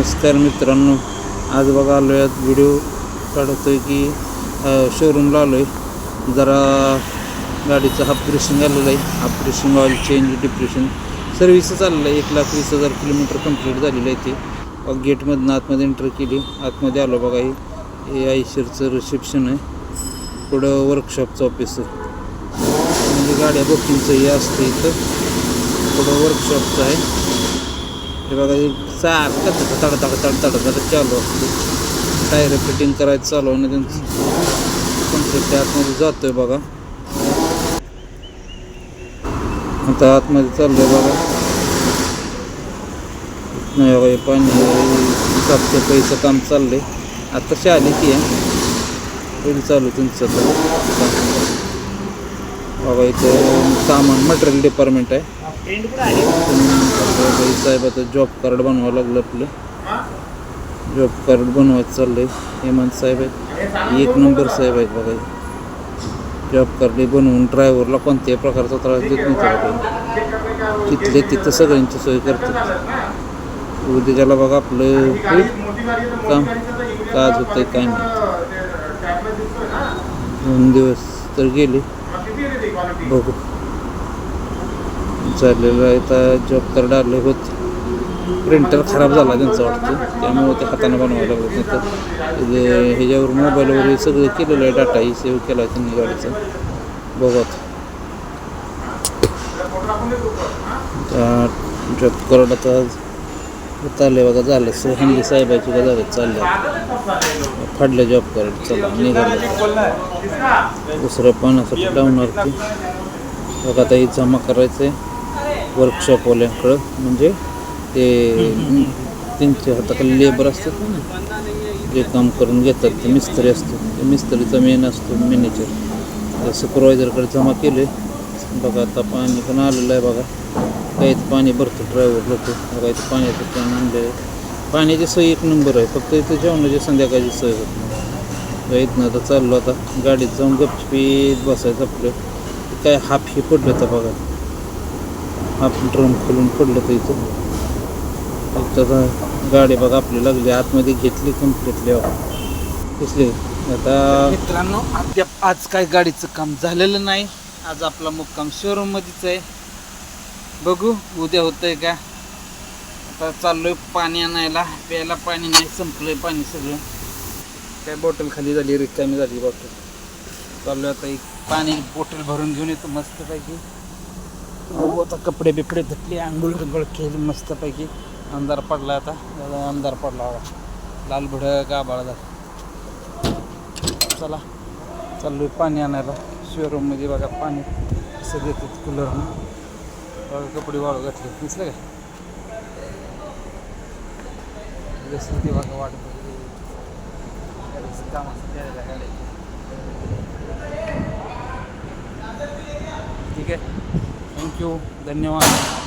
नमस्कार मित्रांनो. आज बघा आलो यात व्हिडिओ काढतोय की शोरूमला आलो आहे जरा गाडीचं हाफ झालेलं आलेलं आहे. Half oil change depression service चाललं आहे. एक लाख वीस हजार किलोमीटर कंप्लीट झालेलं आहे ते. गेटमधनं आतमध्ये एंटर केली. आतमध्ये आलो बघा हे आयशरचं रिसेप्शन आहे. पुढं वर्कशॉपचं ऑफिस म्हणजे गाड्या बुकिंगचं हे असतं इथं. पुढं वर्कशॉपचं आहे. हे बघा सारखं तड तड तड तड तड चालू असतं. टायर फिटिंग करायचं चालू ना त्यांचं? आतमध्ये जातोय बघा. आता आतमध्ये चाललंय बघा. नाही बघा हे पाणी साफसफाईचं काम चाललंय. आताशी आली ती आहे. चालू त्यांचं आता. बघा इथं सामान मटेरियल डिपार्टमेंट आहे. बाई साहेब आता जॉब कार्ड बनवावं लागलं आपलं. जॉब कार्ड बनवायचं चाललंय. हेमंत साहेब आहेत. एक नंबर साहेब आहेत बघा. जॉब कार्ड बनवून ड्रायव्हरला कोणत्याही प्रकारचा त्रास देत नाही तिथले तिथं सगळ्यांची सोय करतात. उद्याला बघा आपलं काम. काम काज होतंय काय नाही. दोन दिवस तर गेले. बघू. चाललेलं आहे. तर जॉब तर आले होत. प्रिंटर खराब झाला त्यांचं वाटतं. त्यामुळे ते हाताने बनवायला लागत नाही तर ह्याच्यावर मोबाईलवर हे सगळं केलेलं आहे. डाटाही सेव्ह केला आहे त्यांनी गाडीचा. बघत जॉब कार्ड आता चालले बघा झालं सर हंडी साहेबाची का झालं चाललं फाडलं जॉब कार्ड चला निघालं. दुसरं पण असं डाऊन बघा आता हे जमा करायचं आहे वर्कशॉपवाल्यांकडं म्हणजे ते त्यांच्या हाताखाली लेबर असतात ना जे काम करून घेतात ते मिस्त्री असतो ते मिस्त्रीचा मेन असतो मॅनेजर ते सुपरवायझरकडे जमा केले. बघा आता पाणी पण आलेलं आहे बघा. काही पाणी भरतो ड्रायव्हर लोक. बघा इथं पाण्याचं कॅन आणलं आहे पाण्याची सोय एक नंबर आहे. फक्त इथं जेवणाची संध्याकाळची सोय होत नाही. इथनं आता चाललो आता. गाडीत जाऊन गपचपीत बसायचं आपलं. काय हाफ हे पडलं होतं बघा. आपण ड्रम खोलून पडलं तर इथं. फक्त गाडी बघा आपली लागली. आतमध्ये घेतली कम्प्लिटली दिसली. आता मित्रांनो अद्याप आज काय गाडीचं काम झालेलं नाही. आज आपला मुक्काम शोरूममध्येच आहे. बघू उद्या होतंय का? आता चाललोय पाणी आणायला. प्यायला पाणी नाही संपलंय पाणी सगळं. काय बॉटल खाली झाली रिकामी झाली बॉटल चाललोय आता एक पाणी बॉटल भरून घेऊन येतो मस्तपैकी. बघू आता कपडे बिपडे धुतले आंघोळ रंगोळ केली मस्तपैकी. अंधार पडला आता. अंधार पडला बघा. लाल भडक आबाळ झाला चला. चाललोय पाणी आणायला. शोरूममध्ये बघा पाणी कसं देतात कूलरनं बघा कपडे वाळू घातले. दिसलं का? जसं ते बघा वाटत कामासाठी गाडीचं काम असतं त्यावेळेला गाड्याचं. ठीक आहे थँक्यू. धन्यवाद.